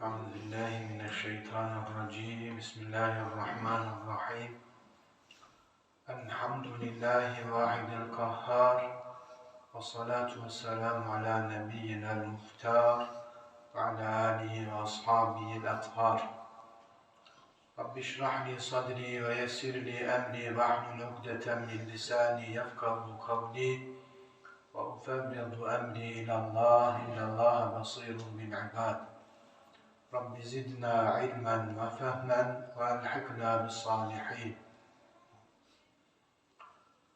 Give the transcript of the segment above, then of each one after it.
أعوذ بالله من الشيطان الرجيم. بسم الله الرحمن الرحيم. الحمد لله الواحد القهار والصلاة والسلام على نبينا المختار وعلى آله وأصحابه الأطهار. رب اشرح لي صدري ويسر لي أمري واحلل عقدة من لساني يفقه قولي وأفوض أمري إلى الله إن الله بصير بالعباد. Rabbi zidna ilmen ve fehmen ve elhikna.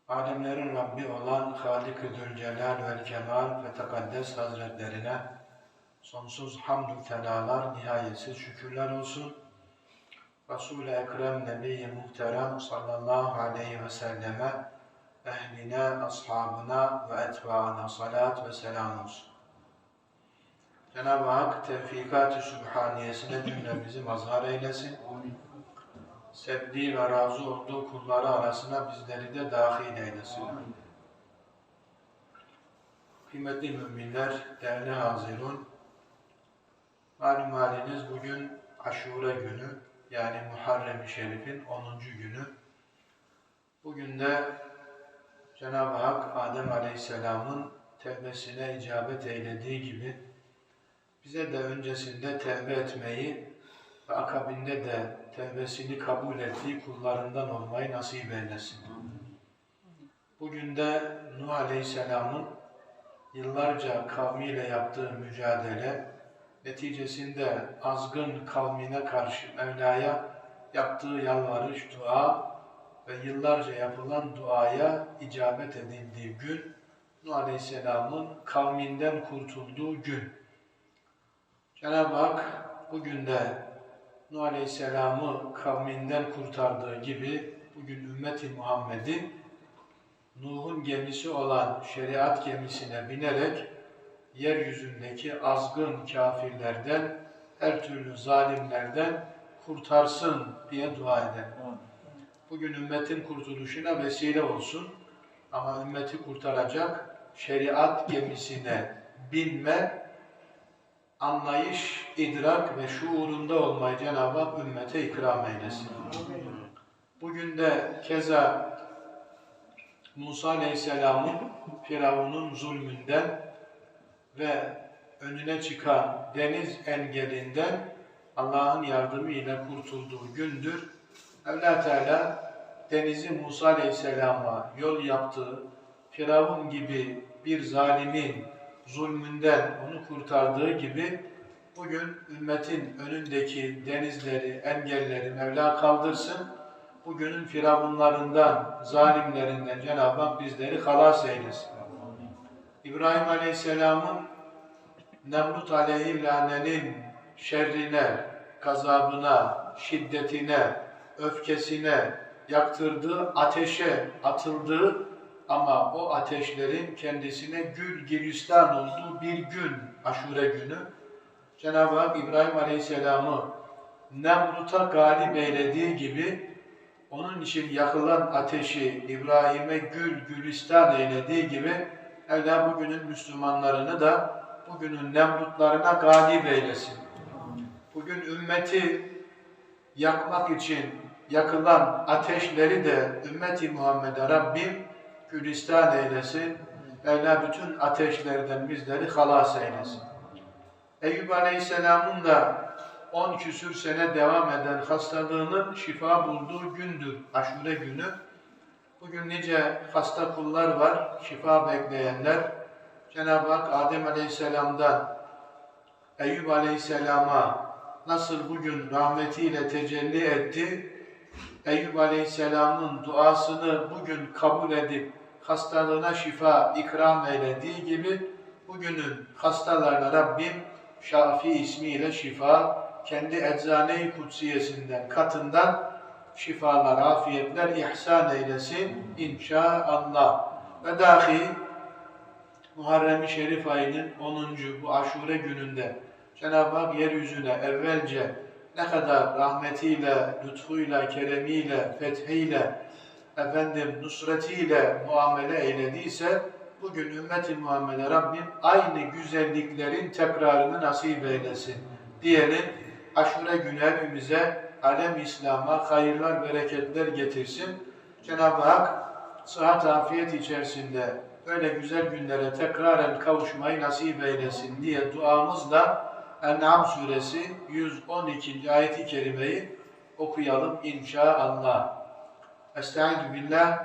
Alemlerin Rabbi olan Halik-i Zülcelal ve Kemal ve Tekaddes Hazretlerine sonsuz hamdü tenalar, nihayetsiz şükürler olsun. Resul-i Ekrem Nebi-i Muhterem sallallahu aleyhi ve selleme, ehline, ashabına ve etbaına salat ve selam olsun. Cenab-ı Hak tevfikat-ı sübhaniyesine cümlemizi mazhar eylesin. Sevdiği ve razı olduğu kulları arasına bizleri de dahil eylesin. Kıymetli müminler, değerli hazirun, malum haliniz bugün Aşure günü, yani Muharrem-i Şerif'in 10. günü. Bugün de Cenab-ı Hak Adem Aleyhisselam'ın tevbesine icabet eylediği gibi bize de öncesinde tevbe etmeyi ve akabinde de tevbesini kabul ettiği kullarından olmayı nasip eylesin. Bugün de Nuh Aleyhisselam'ın yıllarca kavmiyle yaptığı mücadele, neticesinde azgın kavmine karşı Mevla'ya yaptığı yalvarış, dua ve yıllarca yapılan duaya icabet edildiği gün, Nuh Aleyhisselam'ın kavminden kurtulduğu gün. Cenab-ı Hak bugün de Nuh Aleyhisselam'ı kavminden kurtardığı gibi bugün ümmeti Muhammed'in Nuh'un gemisi olan şeriat gemisine binerek yeryüzündeki azgın kafirlerden, her türlü zalimlerden kurtarsın diye dua edelim. Bugün ümmetin kurtuluşuna vesile olsun ama ümmeti kurtaracak şeriat gemisine binme anlayış, idrak ve şuurunda olmayı Cenab-ı Hak ümmete ikram eylesin. Bugün de keza Musa Aleyhisselam'ın Firavun'un zulmünden ve önüne çıkan deniz engelinden Allah'ın yardımı ile kurtulduğu gündür. Mevla Teala denizi Musa Aleyhisselam'a yol yaptığı Firavun gibi bir zalimin zulmünden onu kurtardığı gibi bugün ümmetin önündeki denizleri, engelleri Mevla kaldırsın. Bugünün firavunlarından, zalimlerinden Cenab-ı Hak bizleri halas eylesin. İbrahim Aleyhisselam'ın Nemrut Aleyhillane'nin şerrine, gazabına, şiddetine, öfkesine, yaktırdığı ateşe atıldığı ama o ateşlerin kendisine gül gülistan olduğu bir gün, aşure günü, Cenab-ı Hak İbrahim Aleyhisselam'ı Nemrut'a galip eylediği gibi, onun için yakılan ateşi İbrahim'e gül gülistan eylediği gibi, Evla bugünün Müslümanlarını da bugünün Nemrutlarına galip eylesin. Bugün ümmeti yakmak için yakılan ateşleri de ümmeti Muhammed'e Rabbim gülistan eylesin. Mevla bütün ateşlerden bizleri halas eylesin. Eyüp Aleyhisselam'ın da 10 küsür sene devam eden hastalığının şifa bulduğu gündür, aşure günü. Bugün nice hasta kullar var, şifa bekleyenler. Cenab-ı Hak Adem Aleyhisselam'dan Eyüp Aleyhisselam'a nasıl bugün rahmetiyle tecelli etti, Eyüp Aleyhisselam'ın duasını bugün kabul edip hastalığına şifa ikram eylediği gibi bugünün hastalarına Rabbim Şafi ismiyle şifa, kendi eczane-i kutsiyesinden, katından şifalar, afiyetler ihsan eylesin inşallah. Ve dahi Muharrem-i Şerif ayının 10. bu aşure gününde Cenab-ı Hak yeryüzüne evvelce ne kadar rahmetiyle, lütfuyla, keremiyle, fethiyle, efendim nusretiyle muamele eylediyse bugün ümmeti Muhammed'e Rabbim aynı güzelliklerin tekrarını nasip eylesin. diyelim. Aşure günü hepimize alem İslam'a hayırlar, bereketler getirsin. Cenab-ı Hak sıhhat, afiyet içerisinde böyle güzel günlere tekraren kavuşmayı nasip eylesin diye duamızla En'am suresi 112. ayeti kerimeyi okuyalım inşallah. Estaizu billah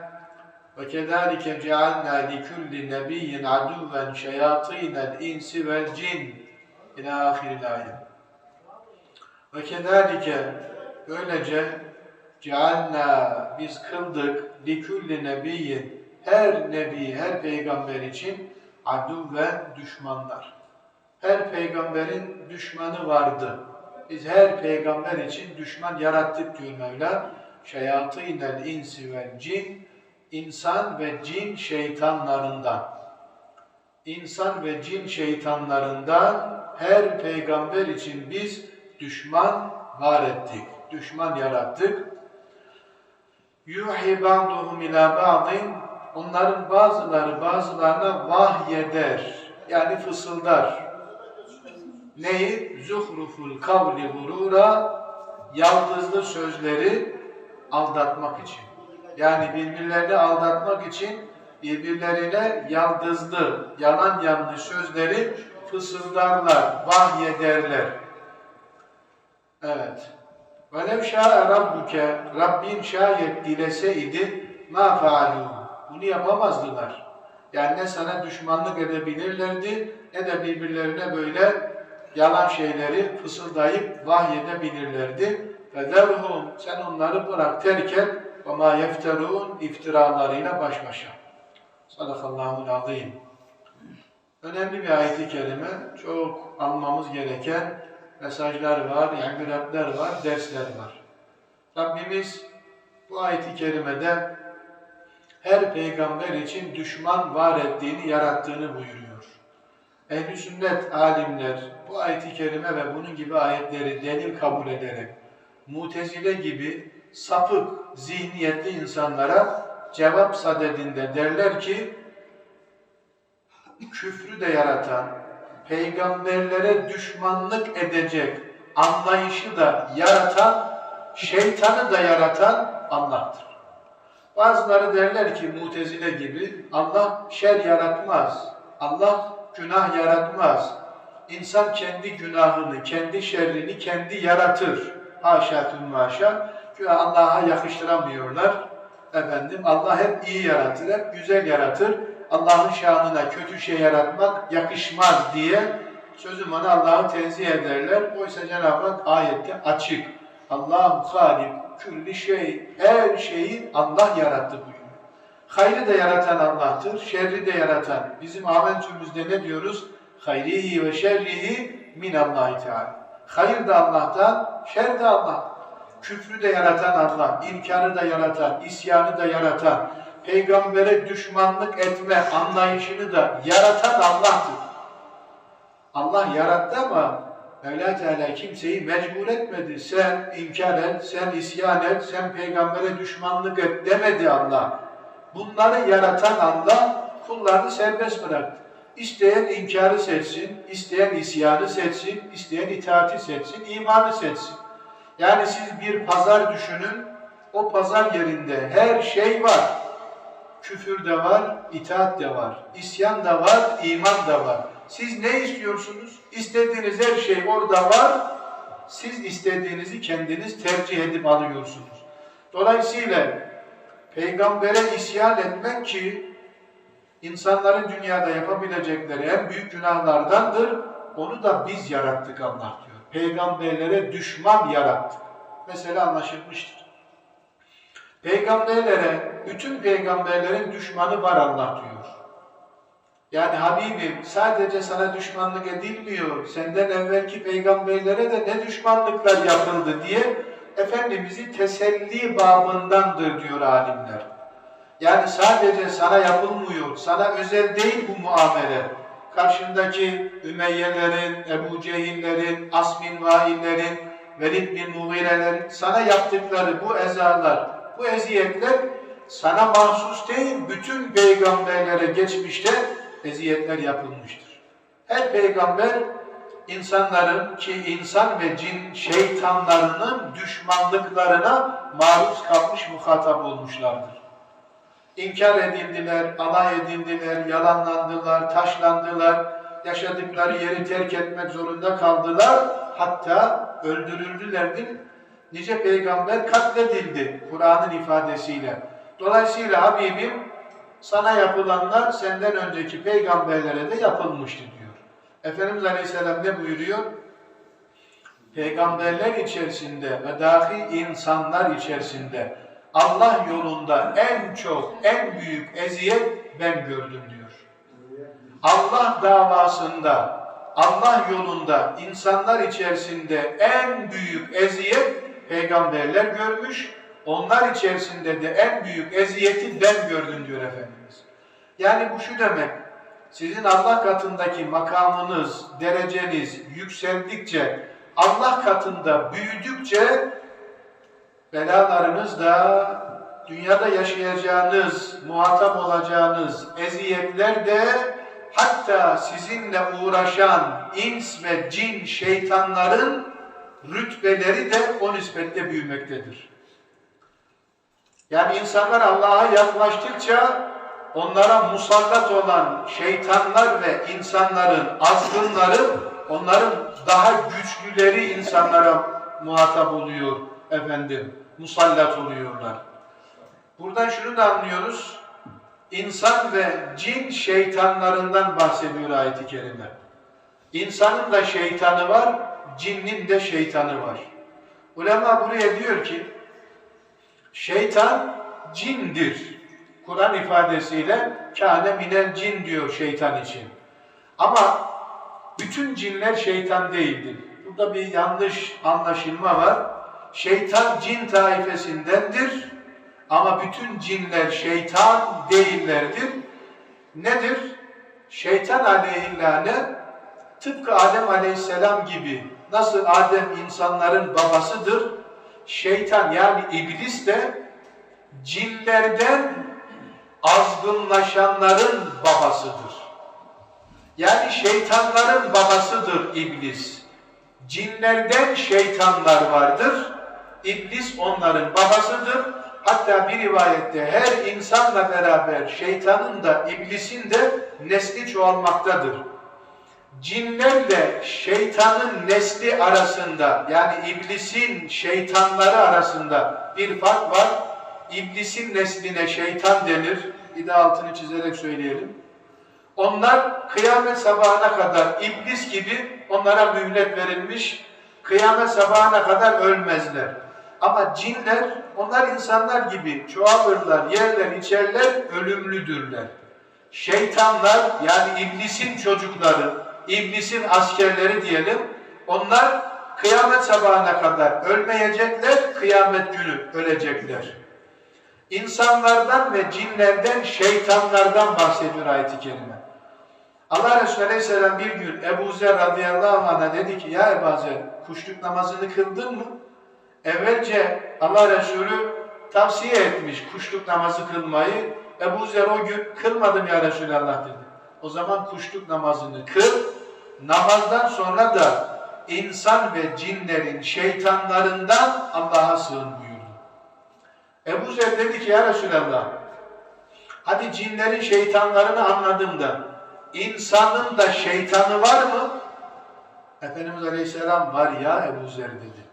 ve kezalike cealna li kulli nebiyyin aduven şeyatinel insi vel cin ila ahiril ayet. Ve kezalike böylece cealna biz kıldık li kulli nebiyyin her nebi, her peygamber için aduven düşmanlar. Her peygamberin düşmanı vardı. Biz her peygamber için düşman yarattık diyor Mevla. Şeyatînel insi ve cin, insan ve cin şeytanlarından. İnsan ve cin şeytanlarından her peygamber için biz düşman var ettik. Düşman yarattık. Yuhi ba'duhum ila ba'din Onların bazıları bazılarına vahyeder. Yani fısıldar. Neyi? Zuhruful kavli gurura yaldızlı sözleri aldatmak için. Yani birbirlerini aldatmak için birbirlerine yaldızlı, yalan yanlış sözleri fısıldarlar, vahyederler. Evet. Velev şâ'e rabbuke, Rabbin şayet dileseydi, ma faalû. Bunu yapamazdılar. Yani ne sana düşmanlık edebilirlerdi, ne de birbirlerine böyle yalan şeyleri fısıldayıp vahyedebilirlerdi. فَذَرْهُمْ Sen onları bırak terken وَمَا يَفْتَرُونَ iftiralarıyla baş başa. Sadakallahu azim. Önemli bir ayet-i kerime. Çok almamız gereken mesajlar var, ibretler var, dersler var. Rabbimiz bu ayet-i kerimede her peygamber için düşman var ettiğini, yarattığını buyuruyor. Ehl-i sünnet alimler bu ayet-i kerime ve bunun gibi ayetleri delil kabul ederek mutezile gibi sapık, zihniyetli insanlara cevap sadedinde derler ki küfrü de yaratan, peygamberlere düşmanlık edecek anlayışı da yaratan, şeytanı da yaratan Allah'tır. Bazıları derler ki mutezile gibi Allah şer yaratmaz. Allah günah yaratmaz. İnsan kendi günahını, kendi şerrini kendi yaratır. Haşa tüm haşa. Çünkü Allah'a yakıştıramıyorlar. Efendim Allah hep iyi yaratır, hep güzel yaratır. Allah'ın şanına kötü şey yaratmak yakışmaz diye sözüm ona Allah'ı tenzih ederler. Oysa Cenab-ı Hak ayette açık. Allahu halik külli şey, her şeyi Allah yarattı buyuruyor. Hayrı da yaratan Allah'tır, şerri de yaratan. Bizim amentümüzde ne diyoruz? Hayrihi ve şerrihi minallahi teala. Hayır da Allah'tan, şer de Allah. Küfrü de yaratan Allah, inkarı da yaratan, isyanı da yaratan, peygambere düşmanlık etme anlayışını da yaratan Allah'tır. Allah yarattı ama Mevla Teala kimseyi mecbur etmedi. Sen inkar et, sen isyan et, sen peygambere düşmanlık et demedi Allah. Bunları yaratan Allah kullarını serbest bıraktı. İsteyen inkarı seçsin, isteyen isyanı seçsin, isteyen itaati seçsin, imanı seçsin. Yani siz bir pazar düşünün, o pazar yerinde her şey var. Küfür de var, itaat de var, isyan da var, iman da var. Siz ne istiyorsunuz? İstediğiniz her şey orada var. Siz istediğinizi kendiniz tercih edip alıyorsunuz. Dolayısıyla peygambere isyan etmek ki insanların dünyada yapabilecekleri en büyük günahlardandır. Onu da biz yarattık Allah diyor. Peygamberlere düşman yarattık. Mesela anlaşılmıştır. Peygamberlere, bütün peygamberlerin düşmanı var Allah diyor. Yani Habibim sadece sana düşmanlık edilmiyor, senden evvelki peygamberlere de ne düşmanlıklar yapıldı diye Efendimiz'i teselli babındandır diyor alimler. Yani sadece sana yapılmıyor, sana özel değil bu muamele. Karşındaki Ümeyyelerin, Ebu Cehillerin, Asmin Vaillerin, Velid bin Muğirelerin sana yaptıkları bu ezalar, bu eziyetler sana mahsus değil, bütün peygamberlere geçmişte eziyetler yapılmıştır. Her peygamber insanların ki insan ve cin şeytanlarının düşmanlıklarına maruz kalmış muhatap olmuşlardır. İnkar edildiler, alay edildiler, yalanlandılar, taşlandılar, yaşadıkları yeri terk etmek zorunda kaldılar, hatta öldürüldülerdir. Nice peygamber katledildi Kur'an'ın ifadesiyle. Dolayısıyla Habibim sana yapılanlar senden önceki peygamberlere de yapılmıştı diyor. Efendimiz Aleyhisselam ne buyuruyor? Peygamberler içerisinde ve dahi insanlar içerisinde Allah yolunda en çok, en büyük eziyet ben gördüm diyor. Allah davasında, Allah yolunda insanlar içerisinde en büyük eziyet peygamberler görmüş, onlar içerisinde de en büyük eziyeti ben gördüm diyor Efendimiz. Yani bu şu demek, sizin Allah katındaki makamınız, dereceniz yükseldikçe, Allah katında büyüdükçe belalarınız da dünyada yaşayacağınız, muhatap olacağınız eziyetler de hatta sizinle uğraşan ins ve cin şeytanların rütbeleri de o nispetle büyümektedir. Yani insanlar Allah'a yaklaştıkça onlara musallat olan şeytanlar ve insanların azgınları, onların daha güçlüleri insanlara muhatap oluyor efendim, musallat oluyorlar. Buradan şunu da anlıyoruz, insan ve cin şeytanlarından bahsediyor ayet-i kerime. İnsanın da şeytanı var, cinnin de şeytanı var. Ulema buraya diyor ki, şeytan cindir. Kur'an ifadesiyle kâne minel cin diyor şeytan için. Ama bütün cinler şeytan değildir. Burada bir yanlış anlaşılma var. Şeytan cin taifesindendir. Ama bütün cinler şeytan değillerdir. Nedir? Şeytan aleyhillâne tıpkı Adem aleyhisselam gibi nasıl Adem insanların babasıdır, şeytan yani iblis de cinlerden azgınlaşanların babasıdır. Yani şeytanların babasıdır iblis. Cinlerden şeytanlar vardır. İblis onların babasıdır. Hatta bir rivayette her insanla beraber şeytanın da iblisin de nesli çoğalmaktadır. Cinlerle şeytanın nesli arasında yani iblisin şeytanları arasında bir fark var. İblisin nesline şeytan denir. Bir de altını çizerek söyleyelim. Onlar kıyamet sabahına kadar iblis gibi onlara mühlet verilmiş. Kıyamet sabahına kadar ölmezler. Ama cinler, onlar insanlar gibi çoğalırlar, yerler, içerler, ölümlüdürler. Şeytanlar, yani iblisin çocukları, iblisin askerleri diyelim, onlar kıyamet sabahına kadar ölmeyecekler, kıyamet günü ölecekler. İnsanlardan ve cinlerden, şeytanlardan bahsediyor ayet-i kerime. Allah Resulü Aleyhisselam bir gün Ebu Zer radıyallahu anh'a dedi ki, ya Ebu Zer, kuşluk namazını kıldın mı? Evvelce Allah Resulü tavsiye etmiş kuşluk namazı kılmayı. Ebu Zer o gün kılmadım ya Resulallah dedi. O zaman kuşluk namazını kıl. Namazdan sonra da insan ve cinlerin şeytanlarından Allah'a sığın buyurdu. Ebu Zer dedi ki ya Resulallah hadi cinlerin şeytanlarını anladım da insanın da şeytanı var mı? Efendimiz Aleyhisselam var ya Ebu Zer dedi.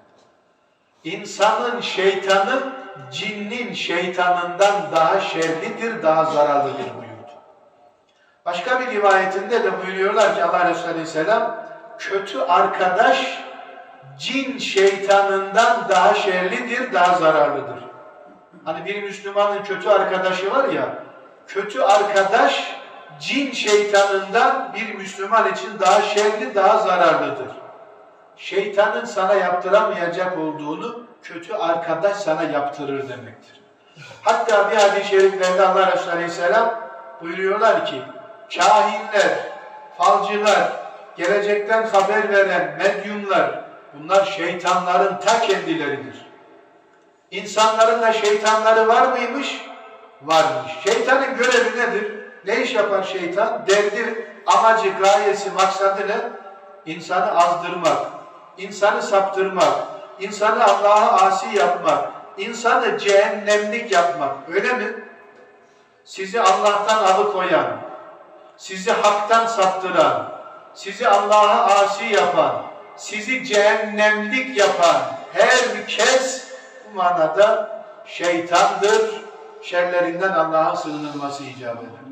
İnsanın şeytanı cinnin şeytanından daha şerlidir, daha zararlıdır buyurdu. Başka bir rivayetinde de buyuruyorlar ki Allah Resulü Aleyhisselam kötü arkadaş cin şeytanından daha şerlidir, daha zararlıdır. Hani bir Müslümanın kötü arkadaşı var ya, kötü arkadaş cin şeytanından bir Müslüman için daha şerli, daha zararlıdır şeytanın sana yaptıramayacak olduğunu kötü arkadaş sana yaptırır demektir. Hatta bir hadis-i şeriflerde Allah Resulü Aleyhisselam buyuruyorlar ki kahinler, falcılar, gelecekten haber veren medyumlar bunlar şeytanların ta kendileridir. İnsanların da şeytanları var mıymış? Varmış. Şeytanın görevi nedir? Ne iş yapar şeytan? Derdi, amacı, gayesi, maksadı ne? insanı azdırmak, insanı saptırmak, insanı Allah'a asi yapmak, insanı cehennemlik yapmak. Öyle mi? Sizi Allah'tan alıkoyan, sizi haktan saptıran, sizi Allah'a asi yapan, sizi cehennemlik yapan herkes bu manada şeytandır. Şerlerinden Allah'ın sığınılması icap eder.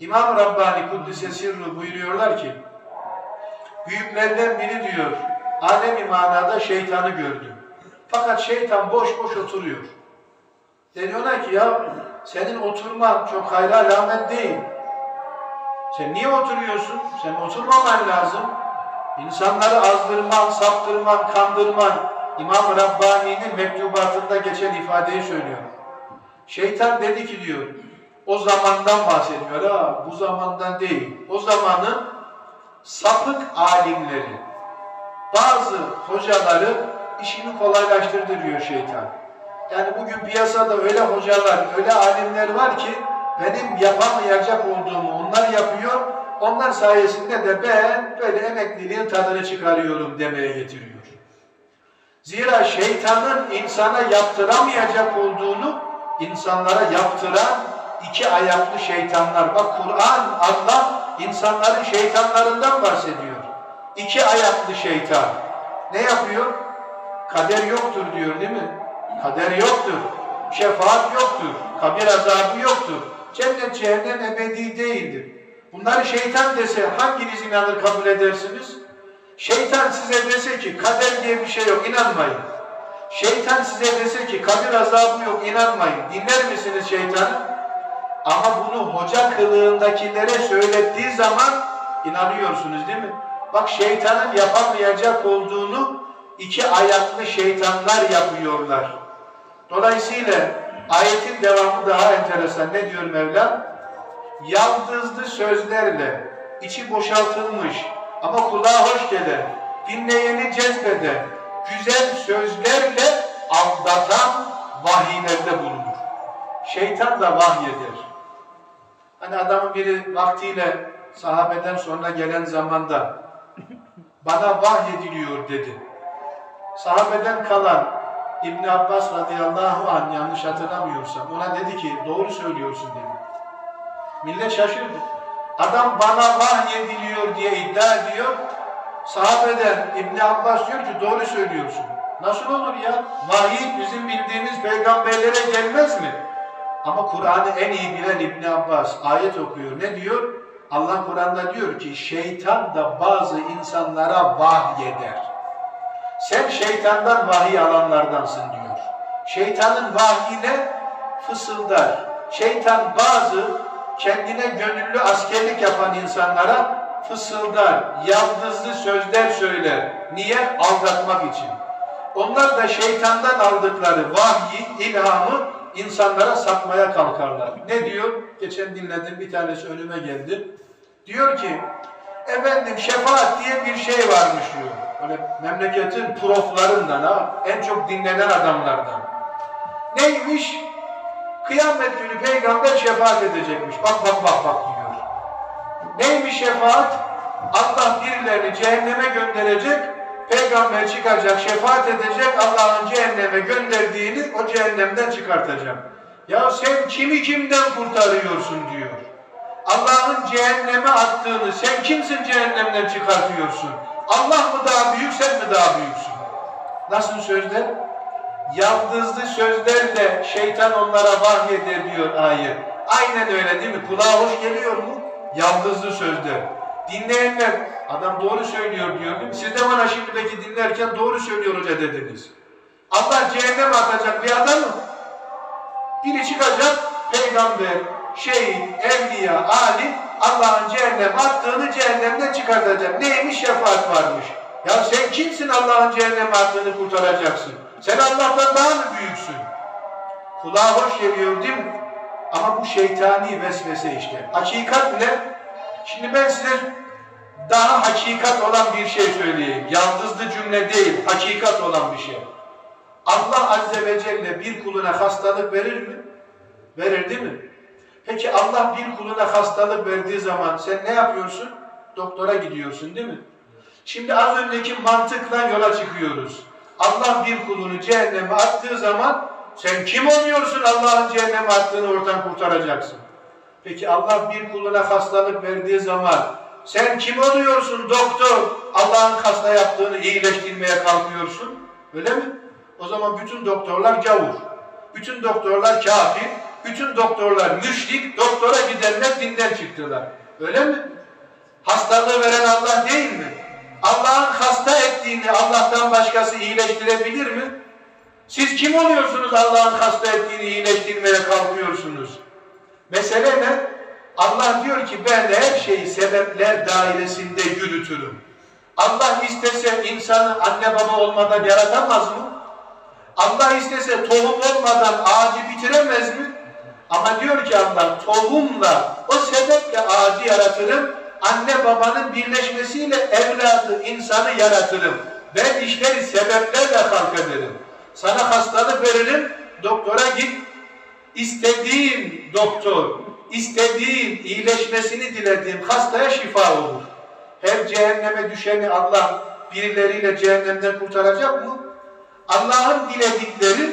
İmam Rabbani Kuddise Sirru buyuruyorlar ki, büyüklerden biri diyor, alemi manada şeytanı gördü. Fakat şeytan boş boş oturuyor. Deniyorlar ki ya senin oturman çok hayra alamet değil. Sen niye oturuyorsun? Sen oturmaman lazım. İnsanları azdırman, saptırman, kandırman. İmam Rabbani'nin mektubatında geçen ifadeyi söylüyor. Şeytan dedi ki diyor, o zamandan bahsediyor ha, bu zamandan değil. O zamanın sapık alimleri, bazı hocaları işini kolaylaştırdı diyor şeytan. Yani bugün piyasada öyle hocalar, öyle alimler var ki benim yapamayacak olduğumu onlar yapıyor, onlar sayesinde de ben böyle emekliliğin tadını çıkarıyorum demeye getiriyor. Zira şeytanın insana yaptıramayacak olduğunu insanlara yaptıran iki ayaklı şeytanlar. Bak Kur'an, Allah insanların şeytanlarından bahsediyor. İki ayaklı şeytan. Ne yapıyor? Kader yoktur diyor değil mi? Kader yoktur. Şefaat yoktur. Kabir azabı yoktur. Cennet cehennem ebedi değildir. Bunları şeytan dese hanginiz inanır kabul edersiniz? Şeytan size dese ki kader diye bir şey yok inanmayın. Şeytan size dese ki kabir azabı yok inanmayın. Dinler misiniz şeytanı? Ama bunu hoca kılığındakilere söylettiği zaman inanıyorsunuz değil mi? Bak şeytanın yapamayacak olduğunu iki ayaklı şeytanlar yapıyorlar. Dolayısıyla ayetin devamı daha enteresan. Ne diyor Mevla? Yaldızlı sözlerle içi boşaltılmış ama kulağa hoş gelen, dinleyeni cezbeden, güzel sözlerle aldatan vahiylerde bulunur. Şeytan da vahyeder. Hani adamın biri vaktiyle sahabeden sonra gelen zamanda bana vahyediliyor dedi. Sahabeden kalan İbn Abbas radıyallahu anh yanlış hatırlamıyorsam ona dedi ki doğru söylüyorsun dedi. Millet şaşırdı. Adam bana vahyediliyor diye iddia ediyor. Sahabeden İbn Abbas diyor ki doğru söylüyorsun. Nasıl olur ya? Vahiy bizim bildiğimiz peygamberlere gelmez mi? Ama Kur'an'ı en iyi bilen İbn Abbas ayet okuyor. Ne diyor? Allah Kur'an'da diyor ki şeytan da bazı insanlara vahyeder. Sen şeytandan vahiy alanlardansın diyor. Şeytanın vahyine fısıldar. Şeytan bazı kendine gönüllü askerlik yapan insanlara fısıldar, yaldızlı sözler söyler. Niye? Aldatmak için. Onlar da şeytandan aldıkları vahyi, ilhamı insanlara satmaya kalkarlar. Ne diyor? Geçen dinledim bir tanesi önüme geldi. Diyor ki, efendim şefaat diye bir şey varmış diyor. Öyle memleketin proflarından ha, en çok dinlenen adamlardan. Neymiş? Kıyamet günü peygamber şefaat edecekmiş. Bak bak bak bak diyor. Neymiş şefaat? Allah birilerini cehenneme gönderecek, peygamber çıkacak, şefaat edecek, Allah'ın cehenneme gönderdiğini o cehennemden çıkartacak. Ya sen kimi kimden kurtarıyorsun diyor. Allah'ın cehenneme attığını sen kimsin cehennemden çıkartıyorsun? Allah mı daha büyük, sen mi daha büyüksün? Nasıl sözler? Yaldızlı sözlerle şeytan onlara vahyeder diyor ayet. Aynen öyle değil mi? Kulağa hoş geliyor mu? Yaldızlı sözler. Dinleyenler, adam doğru söylüyor diyor değil mi? Siz de bana şimdi belki dinlerken doğru söylüyor hoca dediniz. Allah cehenneme atacak bir adamı. Biri çıkacak, peygamber, şehit, evliya, alim, Allah'ın cehenneme attığını cehennemden çıkartacak. Neymiş? Şefaat varmış. Ya sen kimsin Allah'ın cehenneme attığını kurtaracaksın? Sen Allah'tan daha mı büyüksün? Kulağa hoş geliyor değil mi? Ama bu şeytani vesvese işte. Hakikat ne? Şimdi ben size daha hakikat olan bir şey söyleyeyim. Yaldızlı cümle değil, hakikat olan bir şey. Allah Azze ve Celle bir kuluna hastalık verir mi? Verir değil mi? Peki Allah bir kuluna hastalık verdiği zaman sen ne yapıyorsun? Doktora gidiyorsun değil mi? Şimdi az önceki mantıkla yola çıkıyoruz. Allah bir kulunu cehenneme attığı zaman sen kim oluyorsun Allah'ın cehenneme attığını oradan kurtaracaksın. Peki Allah bir kuluna hastalık verdiği zaman sen kim oluyorsun doktor? Allah'ın hasta yaptığını iyileştirmeye kalkıyorsun. Öyle mi? O zaman bütün doktorlar gavur. Bütün doktorlar kafir. Bütün doktorlar müşrik. Doktora gidenler dinden çıktılar. Öyle mi? Hastalığı veren Allah değil mi? Allah'ın hasta ettiğini Allah'tan başkası iyileştirebilir mi? Siz kim oluyorsunuz Allah'ın hasta ettiğini iyileştirmeye kalkıyorsunuz? Mesele ne? Allah diyor ki ben her şeyi sebepler dairesinde yürütürüm. Allah istese insanı anne baba olmadan yaratamaz mı? Allah istese tohum olmadan ağacı bitiremez mi? Ama diyor ki Allah tohumla o sebeple ağacı yaratırım. Anne babanın birleşmesiyle evladı, insanı yaratırım. Ben işleri sebeplerle halk ederim. Sana hastalık veririm, doktora git. İstediğin doktor, istediğin iyileşmesini dilediğim hastaya şifa olur. Her cehenneme düşeni Allah birileriyle cehennemden kurtaracak mı? Allah'ın diledikleri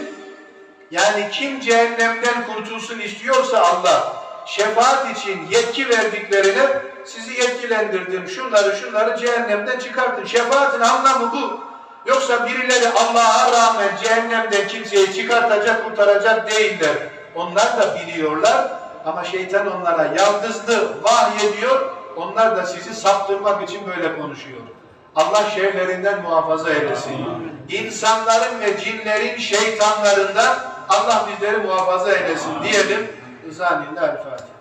yani kim cehennemden kurtulsun istiyorsa Allah şefaat için yetki verdiklerine sizi yetkilendirdim. Şunları şunları cehennemden çıkartın. Şefaatin anlamı bu. Yoksa birileri Allah'a rağmen cehennemden kimseyi çıkartacak, kurtaracak değiller. Onlar da biliyorlar ama şeytan onlara yaldızlı vahyediyor. Onlar da sizi saptırmak için böyle konuşuyor. Allah şerlerinden muhafaza eylesin. İnsanların ve cinlerin şeytanlarından Allah bizleri muhafaza eylesin diyelim. Rızanillah Fatiha.